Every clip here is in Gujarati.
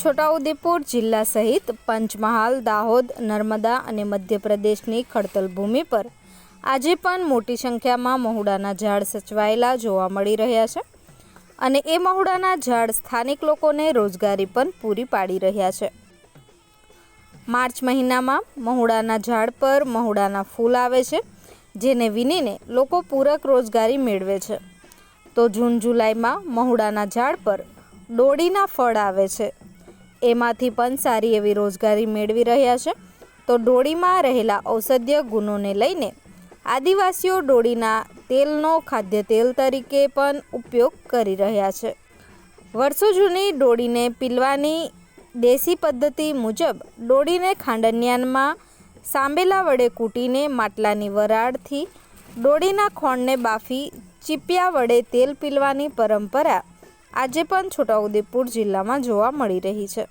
છોટાઉદેપુર જિલ્લા સહિત પંચમહાલ, દાહોદ, નર્મદા અને મધ્યપ્રદેશની ખડતલ ભૂમિ પર આજે પણ મોટી સંખ્યામાં મહુડાના ઝાડ સચવાયેલા જોવા મળી રહ્યા છે અને એ મહુડાના ઝાડ સ્થાનિક લોકોને રોજગારી પણ પૂરી પાડી રહ્યા છે. માર્ચ મહિનામાં મહુડાના ઝાડ પર મહુડાના ફૂલ આવે છે, જેને વીણીને લોકો પૂરક રોજગારી મેળવે છે. તો જૂન જુલાઈમાં મહુડાના ઝાડ પર ડોડીના ફળ આવે છે. એમાંથી પણ સારી એવી રોજગારી મેળવી રહ્યા છે. તો ડોળીમાં રહેલા ઔષધીય ગુણોને લઈને આદિવાસીઓ ડોળીના તેલનો ખાદ્ય તેલ તરીકે પણ ઉપયોગ કરી રહ્યા છે. વર્ષો જૂની ડોળીને પીલવાની દેશી પદ્ધતિ મુજબ ડોળીને ખાંડનિયાનમાં સાંબેલા વડે કૂટીને માટલાની વરાળથી ડોળીના ખોણને બાફી ચીપિયા વડે તેલ પીલવાની પરંપરા આજે પણ છોટાઉદેપુર જિલ્લામાં જોવા મળી રહી છે.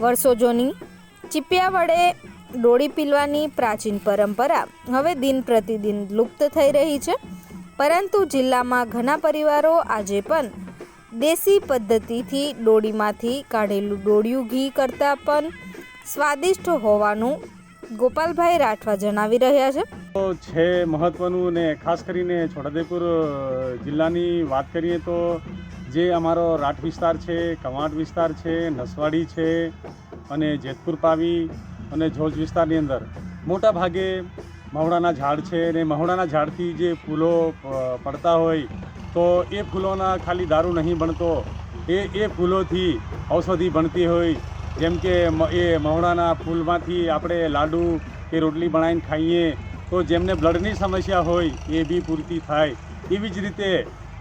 વર્ષો જૂની, ચીપિયા વડે ડોળી પીલવાની પ્રાચીન પરંપરા હવે દિન પ્રતિદિન લુપ્ત થઈ રહી છે. પરંતુ જિલ્લામાં ઘણા પરિવારો આજે પણ દેશી પદ્ધતિથી ડોળીમાંથી કાઢેલું ડોળિયું ઘી કરતાં પણ સ્વાદિષ્ટ હોવાનું ગોપાલભાઈ રાઠવા જણાવી રહ્યા છે. તો છે મહત્ત્વનું ને ખાસ કરીને છોટાદેપુર જિલ્લાની વાત કરીએ તો જે અમારો રાઠ વિસ્તાર છે, કવાંટ વિસ્તાર છે, નસવાડી છે અને જેતપુર પાવી અને જોજ વિસ્તારની અંદર મોટા ભાગે મહુડાના ઝાડ છે ને મહુડાના ઝાડથી જે ફૂલો પડતા હોય તો એ ફૂલોના ખાલી દારૂ નહીં બનતો. એ એ ફૂલોથી ઔષધિ બનતી હોય જેમ કે એ મહુડાના ફૂલમાંથી આપણે લાડુ કે રોટલી બનાવીને ખાઈએ, તો જેમને બ્લડની સમસ્યા હોય એ બી પૂરતી થાય. એવી જ રીતે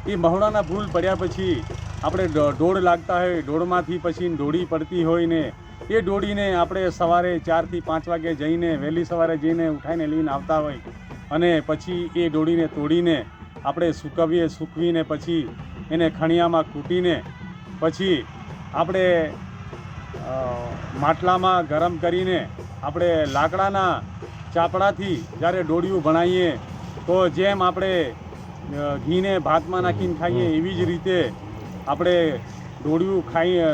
એ મહુડાના ફૂલ પડ્યા પછી આપણે ડોળ લાગતા હોય ડોળમાંથી પછી ડોળી પડતી હોય ને, એ ડોળીને આપણે સવારે ચારથી પાંચ વાગે જઈને, વહેલી સવારે જઈને ઉઠાઈને લઈને આવતા હોય. અને પછી એ ડોળીને તોડીને આપણે સૂકવીએ, સૂકવીને પછી એને ખણિયામાં કૂટીને પછી આપણે માટલામાં ગરમ કરીને આપણે લાકડાના ચાપડાથી જ્યારે ડોડિયું ભણાવીએ તો જેમ આપણે ઘીને ભાતમાં નાખીને ખાઈએ એવી જ રીતે આપણે ડોડિયું ખાઈએ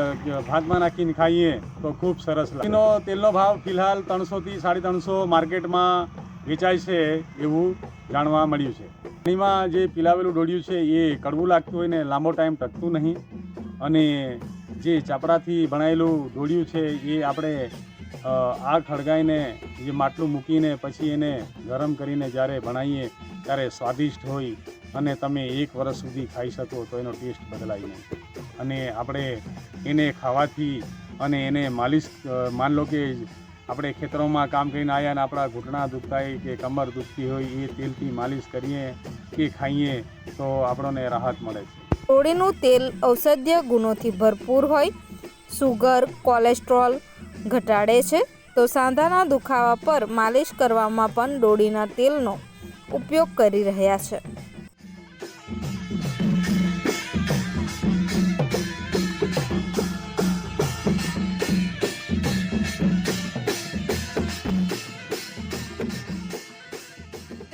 ભાતમાં નાખીને ખાઈએ તો ખૂબ સરસ લાગે. તેલનો ભાવ ફિલહાલ ત્રણસોથી સાડી ત્રણસો માર્કેટમાં વેચાય છે એવું જાણવા મળ્યું છે. પાણીમાં જે પીલાવેલું ડોડિયું છે એ કડવું લાગતું હોય ને લાંબો ટાઈમ ટકતું નહીં. અને જે ચાપડાથી બનાવેલું ઢોળિયું છે, એ આપણે આ ખળગાઈને જે માટલું મૂકીને પછી એને ગરમ કરીને જ્યારે ભણાવીએ ત્યારે સ્વાદિષ્ટ હોય અને તમે એક વર્ષ સુધી ખાઈ શકો તો એનો ટેસ્ટ બદલાય નહીં. અને આપણે એને ખાવાથી અને એને માલિશ માન લો કે આપણે ખેતરોમાં કામ કરીને આવ્યા અને આપણા ઘૂંટણા દુખતા હોય કે કમર દુખતી હોય એ તેલથી માલિશ કરીએ કે ખાઈએ તો આપણને રાહત મળે છે. ડોળીનું તેલ ઔષધીય ગુણોથી ભરપૂર હોય, સુગર, કોલેસ્ટ્રોલ ઘટાડે છે, તો સાંધાના દુખાવા પર માલિશ કરવામાં પણ ડોળીના તેલનો ઉપયોગ કરી રહ્યા છે.